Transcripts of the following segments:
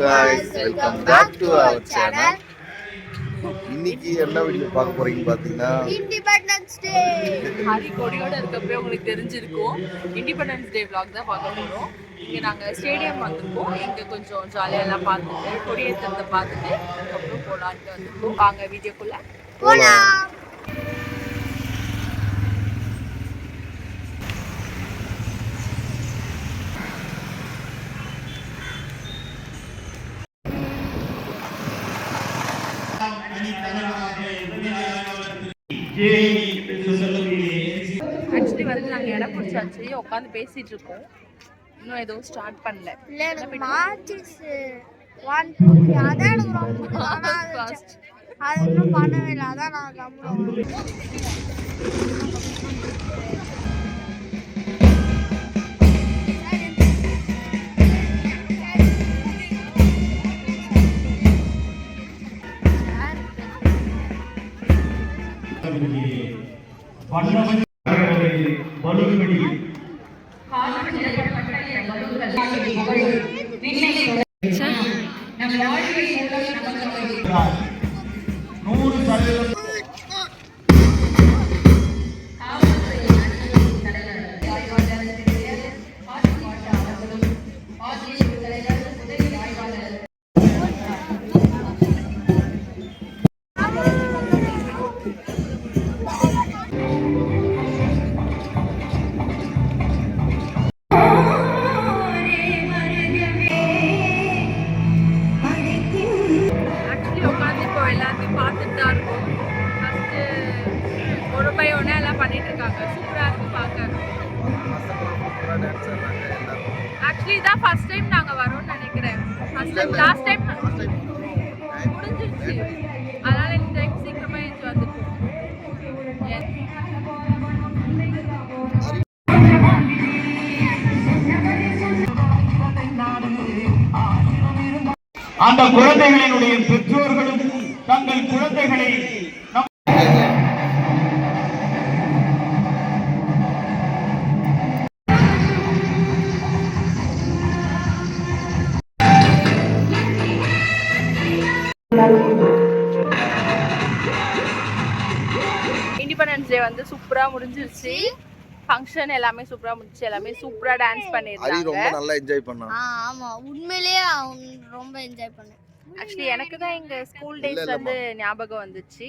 guys welcome back to our channel இன்னைக்கு என்ன video பார்க்க போறீங்க பாத்தீங்கன்னா இண்டிபெண்டன்ஸ் டே ஹரி கொடியோட இருக்கப்பவே உங்களுக்கு தெரிஞ்சிருக்கும். இண்டிபெண்டன்ஸ் டே vlog தான் பார்க்க போகிறோம் இங்கே நாங்கள் ஸ்டேடியம் வந்திருக்கோம். இங்கே கொஞ்சம் ஜாலியாக எல்லாம் பார்த்துட்டு கொடியேற்றத்தை பார்த்துட்டு அதுக்கப்புறம் போகலான்ட்டு வந்திருக்கோம். வாங்க வீடியோக்குள்ள போலாம். ஆக்சுவலி வந்து நாங்கள் இடம் பிடிச்சாச்சு உட்காந்து பேசிட்டு இருக்கோம். இன்னும் எதுவும் ஸ்டார்ட் பண்ணல. இல்ல எனக்கு மார்ச்சிஸ் ஒன் டூ த்ரீ அதான் எனக்கு ரொம்ப. அது இன்னும் பண்ணவே இல்லை. அதான் நான் கம்முனு பலுகுபடி நூறு சதவீதம் ஆக்சுவலி பார்த்துட்டு தான் இருக்கோம். ஃபஸ்ட்டு ஒரு பை ஒன்றா எல்லாம் பண்ணிட்டு இருக்காங்க சூப்பராக இருக்கு பார்க்க. ஆக்சுவலி இதான் ஃபர்ஸ்ட் டைம் நாங்கள் வரோம்னு நினைக்கிறேன். ஃபர்ஸ்ட் டைம் லாஸ்ட் டைம் முடிஞ்சிருச்சு. அதனால இந்த டைம் சீக்கிரமாக எழுந்து வந்துருக்கோம் அந்த குழந்தைகளினுடைய பெற்றோர்களும் தங்கள் குழந்தைகளை இண்டிபெண்டன்ஸ் டே வந்து சூப்பராக முடிஞ்சிருச்சு. ஃபங்க்ஷன் எல்லாமே சூப்பராக முடிஞ்சிச்சு எல்லாமே சூப்பராக டான்ஸ் ஹரி பண்ணியிருந்தாங்க ரொம்ப நல்லா என்ஜாய் பண்ணான். ஆ ஆமா. உண்மையிலேயே அவன் ரொம்ப என்ஜாய் பண்ணேன். ஆக்சுவலி எனக்கு தான் எங்க ஸ்கூல் இல்ல, டேஸ் இல்லம்மா. வந்து ஞாபகம் வந்துச்சு.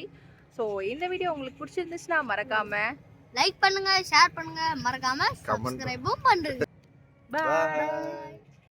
ஸோ இந்த வீடியோ உங்களுக்கு பிடிச்சிருந்துச்சுன்னா மறக்காம லைக் பண்ணுங்க ஷேர் பண்ணுங்க. மறக்காம சப்ஸ்கிரைபும் பண்ணுங்க பாய்.